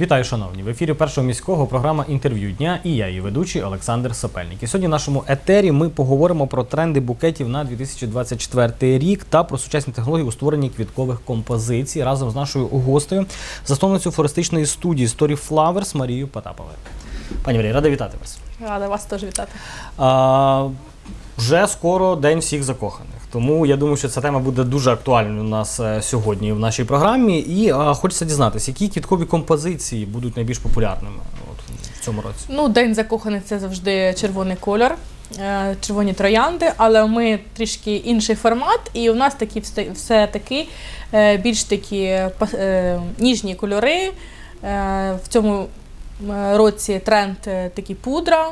Вітаю, шановні! В ефірі першого міського програма інтерв'ю дня і я, її ведучий Олександр Сапельник. І сьогодні в нашому етері ми поговоримо про тренди букетів на 2024 рік та про сучасні технології у створенні квіткових композицій разом з нашою гостею, засновницею флористичної студії Story Flowers Марією Потаповою. Пані Марія, рада вітати вас. Рада вас теж вітати. А, вже скоро День всіх закоханих. Тому я думаю, що ця тема буде дуже актуальною у нас е, сьогодні в нашій програмі. І а, хочеться дізнатися, які квіткові композиції будуть найбільш популярними от, в цьому році. Ну, День закоханих це завжди червоний кольор, е, червоні троянди, але ми трішки інший формат, і у нас такі все- все-таки е, більш такі е, ніжні кольори. Е, В цьому році тренд е, такі пудра.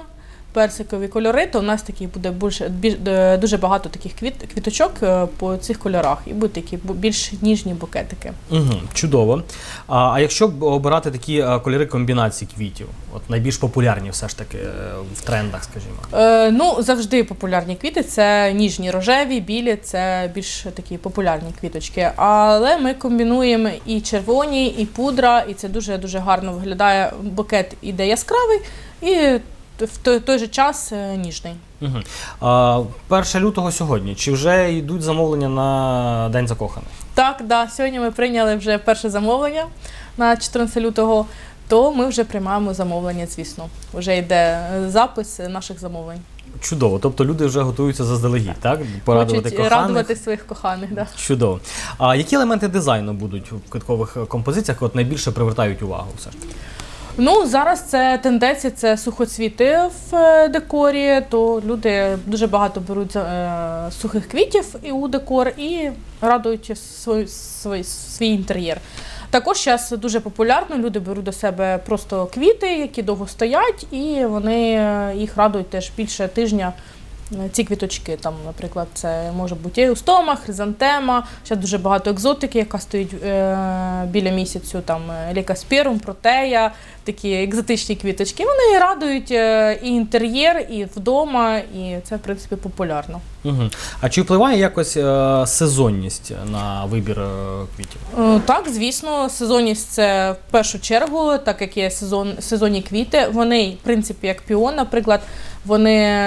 Персикові кольори, то у нас такі буде більше більш е, дуже багато таких квіт, квіточок е, по цих кольорах, і будуть такі більш ніжні букетики. Угу, чудово. А, а якщо б обирати такі кольори комбінації квітів, от найбільш популярні все ж таки е, в трендах, скажімо. Е, ну, завжди популярні квіти це ніжні рожеві, білі це більш такі популярні квіточки. Але ми комбінуємо і червоні, і пудра, і це дуже дуже гарно виглядає. Букет іде яскравий і в той, той же час е, ніжний. Угу. А, 1 лютого сьогодні. Чи вже йдуть замовлення на День закоханих? Так, да, сьогодні ми прийняли вже перше замовлення на 14 лютого. То ми вже приймаємо замовлення, звісно. Вже йде е, запис наших замовлень. Чудово. Тобто люди вже готуються заздалегідь, так? Порадувати Хочуть коханих. радувати своїх коханих. Да. Чудово. А які елементи дизайну будуть в квиткових композиціях, от найбільше привертають увагу? Все ж таки? Ну зараз це тенденція, це сухоцвіти в е, декорі. То люди дуже багато беруть е, сухих квітів і у декор і радують свій, свій, свій інтер'єр. Також зараз дуже популярно. Люди беруть до себе просто квіти, які довго стоять, і вони е, їх радують теж більше тижня. Ці квіточки, там, наприклад, це може бути еустома, хризантема. Зараз дуже багато екзотики, яка стоїть е, біля місяцю, там лікасперум, протея, такі екзотичні квіточки. Вони радують е, і інтер'єр, і вдома, і це в принципі популярно. Угу. А чи впливає якось е, сезонність на вибір е, квітів? Е, Так, звісно, сезонність це в першу чергу, так як є сезон, сезонні квіти. Вони, в принципі, як піон, наприклад, вони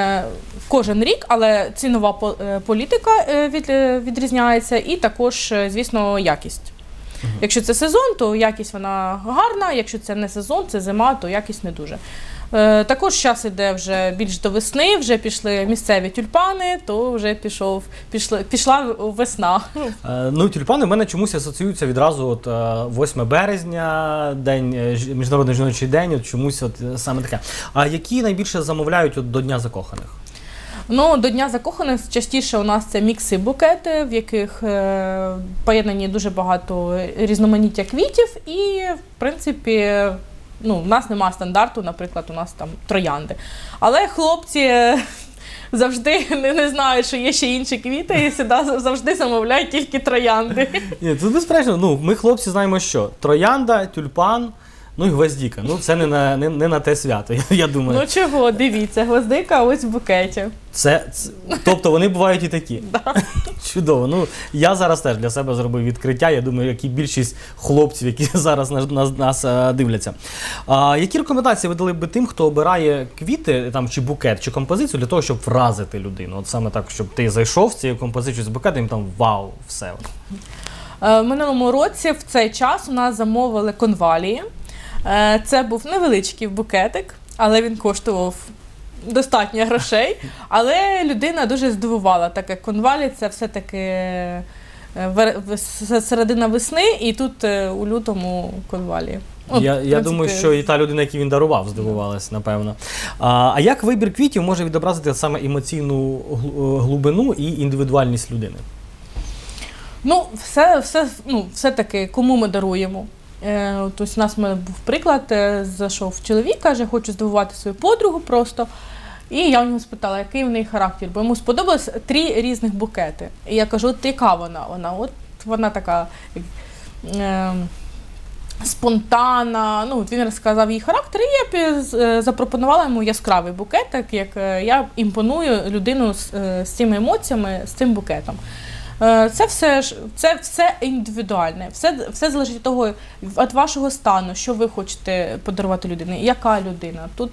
кожен рік, але цінова е, політика е, від, відрізняється, і також, звісно, якість. Якщо це сезон, то якість вона гарна. Якщо це не сезон, це зима, то якість не дуже. Е, також час іде вже більш до весни, вже пішли місцеві тюльпани, то вже пішов, пішли, пішла весна. Е, ну, тюльпани в мене чомусь асоціюються відразу. От е, 8 березня, день е, міжнародний жіночий день. От чомусь, от е, саме таке. А які найбільше замовляють от до Дня закоханих? Ну, до Дня закоханих частіше у нас це мікси букети, в яких е, поєднані дуже багато різноманіття квітів, і в принципі. Ну, у нас немає стандарту, наприклад, у нас там троянди. Але хлопці е, завжди не, не знають, що є ще інші квіти, і сюди завжди замовляють тільки троянди. Ні, тут безперечно, ну ми хлопці знаємо, що троянда, тюльпан, ну і гвоздіка. Ну це не на не, не на те свято. Я, я думаю, Ну чого, дивіться, гвоздика ось в букеті. це, це тобто вони бувають і такі. Чудово. Ну я зараз теж для себе зробив відкриття. Я думаю, як і більшість хлопців, які зараз нас, нас, нас е, дивляться. А, які рекомендації ви дали би тим, хто обирає квіти там чи букет, чи композицію для того, щоб вразити людину? От саме так, щоб ти зайшов в цю композицію з букетом, і там вау, все. Е, В минулому році в цей час у нас замовили конвалії. Е, Це був невеличкий букетик, але він коштував достатньо грошей. Але людина дуже здивувала, так як конвалі це все-таки е, середина весни, і тут е, у лютому конвалі. Ну, я я думаю, що і та людина, яку він дарував, здивувалась, напевно. А, а як вибір квітів може відобразити саме емоційну глибину і індивідуальність людини? Ну, все, все, ну, все-таки, кому ми даруємо. Е, ось у нас в мене був приклад, е, зайшов чоловік, каже, хочу здивувати свою подругу просто. І я у нього спитала, який в неї характер, бо йому сподобалось три різних букети. І я кажу, от яка вона? Вона, от вона така е, спонтанна. Ну, от він розказав їй характер, і я е, запропонувала йому яскравий букет, так як я імпоную людину з, з цими емоціями, з цим букетом. Е, Це все ж це все індивідуальне. Все, все залежить від того, від вашого стану, що ви хочете подарувати людині, яка людина. Тут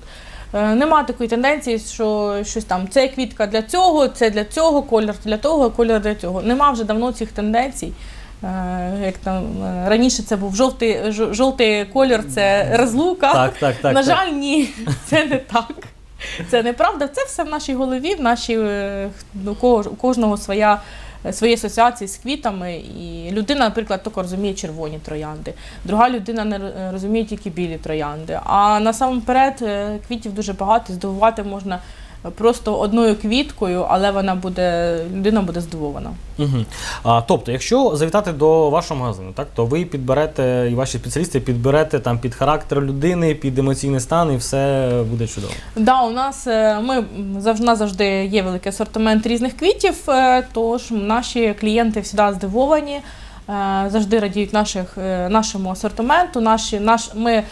е, нема такої тенденції, що щось там це квітка для цього, це для цього, колір для того, колір для цього. Нема вже давно цих тенденцій. Е, Як там раніше це був жовтий, жовтий колір, це розлука. Так, так, так. На так. жаль, ні, це не так. Це неправда. Це все в нашій голові, в нашій у у кожного своя. Е, Свої асоціації з квітами, і людина, наприклад, тільки розуміє червоні троянди, друга людина не розуміє тільки білі троянди. А насамперед е, квітів дуже багато, здивувати можна просто одною квіткою, але вона буде, людина буде здивована. Угу. А, тобто, якщо завітати до вашого магазину, так, то ви підберете, і ваші спеціалісти підберете там під характер людини, під емоційний стан, і все буде чудово. Да, у нас е, ми завжди нас завжди є великий асортимент різних квітів, е, тож наші клієнти завжди здивовані, е, завжди радіють наших, нашому асортименту. Наші, наш, ми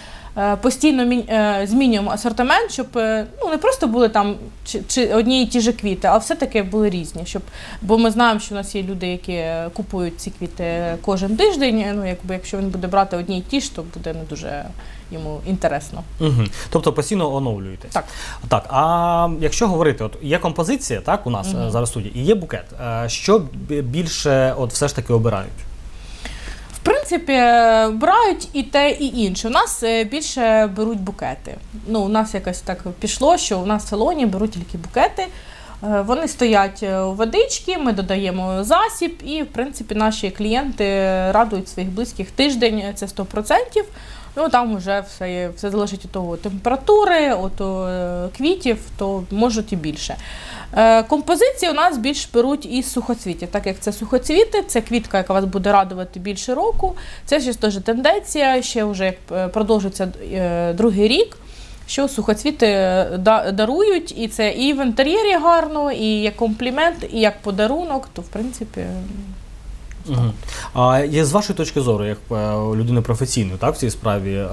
постійно мін- е, змінюємо асортимент, щоб е, ну, не просто були там чи, чи одні і ті ж квіти, а все-таки були різні. Щоб, бо ми знаємо, що у нас є люди, які купують ці квіти кожен тиждень. Ну, якби, якщо він буде брати одні і ті ж, то буде не дуже йому інтересно. Угу. Тобто постійно оновлюєте. Так. Так, а якщо говорити, от є композиція, так, у нас е, зараз в студії, і є букет. Е, Що більше от все ж таки обирають? Принципі, е, брають і те, і інше. У нас е, більше беруть букети. Ну, у нас якось так пішло, що у нас в салоні беруть тільки букети. Е, Вони стоять у водички, ми додаємо засіб, і в принципі наші клієнти радують своїх близьких тиждень, це 100%. Ну там вже все, все залежить від того температури, от е, квітів, то можуть і більше. Е, Композиції у нас більш беруть із сухоцвітів, так як це сухоцвіти, це квітка, яка вас буде радувати більше року. Це ще теж тенденція, ще вже е, продовжується другий рік. Що сухоцвіти дарують, і це і в інтер'єрі гарно, і як комплімент, і як подарунок, то в принципі Угу. А є з вашої точки зору, як е, людини професійної, так, в цій справі, е,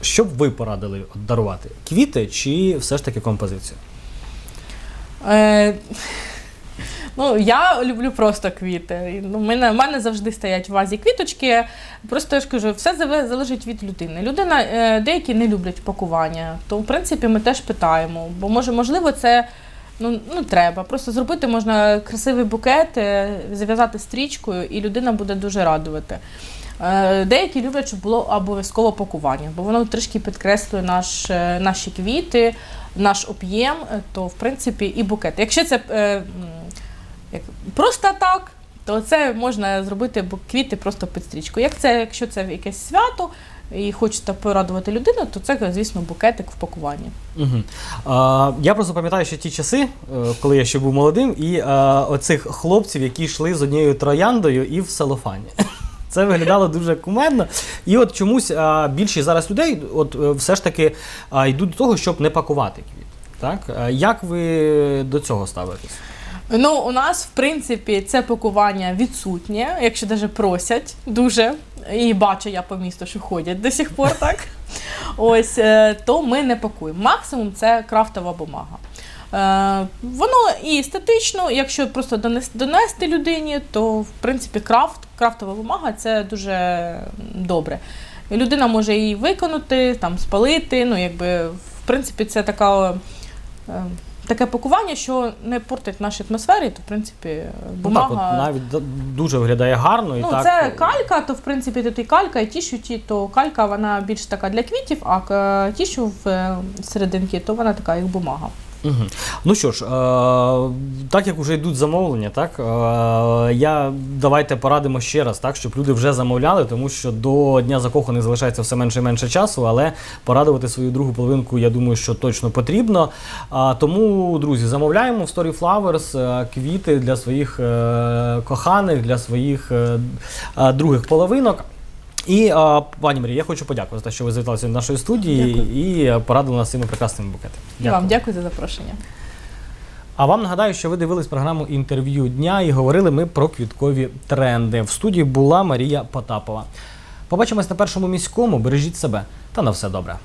що б ви порадили дарувати? Квіти чи все ж таки композицію? Е, ну, я люблю просто квіти. І, Ну, мене, в мене завжди стоять в вазі квіточки. Просто я ж кажу, все залежить від людини. Людина, е, деякі не люблять пакування, то в принципі ми теж питаємо. Бо може, можливо, це ну, ну, треба. Просто зробити можна красивий букет, е, зав'язати стрічкою, і людина буде дуже радувати. Е, Деякі люблять, щоб було обов'язково пакування, бо воно трішки підкреслює наш, е, наші квіти, наш об'єм, то в принципі і букет. Якщо це як, просто так, то це можна зробити квіти просто під стрічку. Як це, якщо це якесь свято і хочете порадувати людину, то це, звісно, букетик в пакуванні. Угу. А, я просто пам'ятаю ще ті часи, е, коли я ще був молодим, і е, оцих хлопців, які йшли з однією трояндою і в целофані. Це виглядало дуже кумедно. І от чомусь а, більшість зараз людей от, е, все ж таки а, йдуть до того, щоб не пакувати квіт. Так? Е, Як ви до цього ставитесь? Ну, у нас, в принципі, це пакування відсутнє, якщо навіть просять дуже, і бачу я по місту, що ходять до сих пор так. Ось, е, то ми не пакуємо. Максимум це крафтова бумага. Е, Воно і естетично, якщо просто донести людині, то в принципі крафт, крафтова бумага це дуже добре. Людина може її виконати, там, спалити. Ну, якби, в принципі, це така. Е, Таке пакування, що не портить нашій атмосфері, то в принципі бумага. Ну, так, от, навіть дуже виглядає гарно. І Ну, так, це е, калька, то в принципі тут і калька, і тішуті, то калька вона більш така для квітів, а ті, тішу в е, серединки, то вона така, як бумага. Угу. Ну що ж, е, так як вже йдуть замовлення, так е, я давайте порадимо ще раз, так щоб люди вже замовляли, тому що до Дня закоханих залишається все менше і менше часу, але порадувати свою другу половинку, я думаю, що точно потрібно. А, тому, друзі, замовляємо в Story Flowers е, квіти для своїх е, коханих, для своїх е, е, других половинок. І а, пані Марія, я хочу подякувати за те, що ви завітали до нашої студії і е, порадили нас цими прекрасними букетами. І вам дякую за запрошення. А вам нагадаю, що ви дивились програму інтерв'ю дня і говорили ми про квіткові тренди. В студії була Марія Потапова. Побачимось на першому міському. Бережіть себе та на все добре.